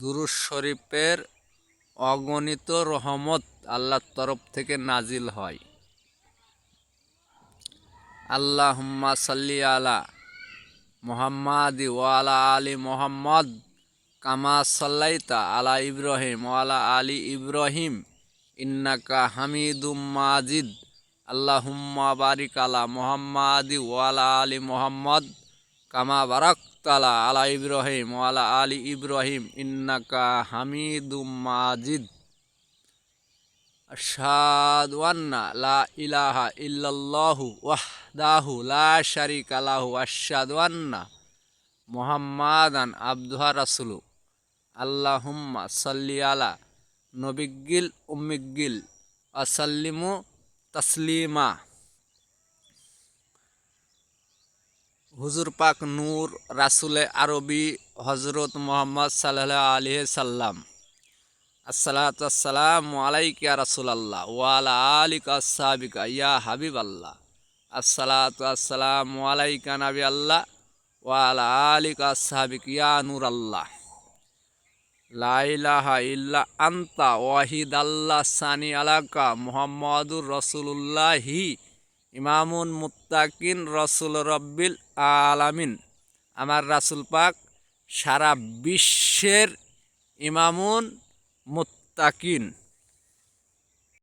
দুরুজ শরীফের অগণিত রহমত আল্লাহর তরফ থেকে নাজিল হয়। আল্লাহুম্মা সাল্লি আলা মুহাম্মাদি ওয়ালা আলী মোহাম্মদ কামা সাল্লাইতা আলা ইব্রাহিম ওয়ালা আলী ইব্রাহিম ইন্নাকা হামিদুম মাজিদ। আল্লাহুম্মা বারিক আলা মুহাম্মাদি ওয়ালা আলী মোহাম্মদ কামা বারাকতালা আলা ইব্রাহিম ওয়ালা আলী ইব্রাহিম ইন্নাকা হামিদুম মাজিদ। আশহাদু লা ইলাহা ইল্লাল্লাহু ওয়াহদাহু লা শারিকা লাহু আশহাদু আন্না মুহাম্মাদান আবদুহা রাসূলু। আল্লাহুম্মা সাল্লি আলা নবিগিল উম্মিগিল আসাল্লিমু তাসলিমা। হুজুর পাক নূর রাসুলে আরবি হজরত মোহাম্মদ সাল্লাহ আলিহ সাল্লাম। আসসালাতাম আলাইকা রাসুলাল্লাহ ওয়ালা আলিকা সাবিকা ইয়া হাবিব আল্লাহ আসসালাতাম আলাইকা নাবি আল্লাহ ওয়ালা আলিকা সাবিক ইয়া নূর আল্লাহ লাইলাহা ইল্লা আন্তা ওয়াহিদ আল্লাহ সানি আলাকা মুহাম্মদুর রসুল্লাহি ইমামুন মুত্তাকিন রসুল রব্বিল আলামিন। আমার রাসুল পাক সারা বিশ্বের ইমামুন মুত্তাকিন।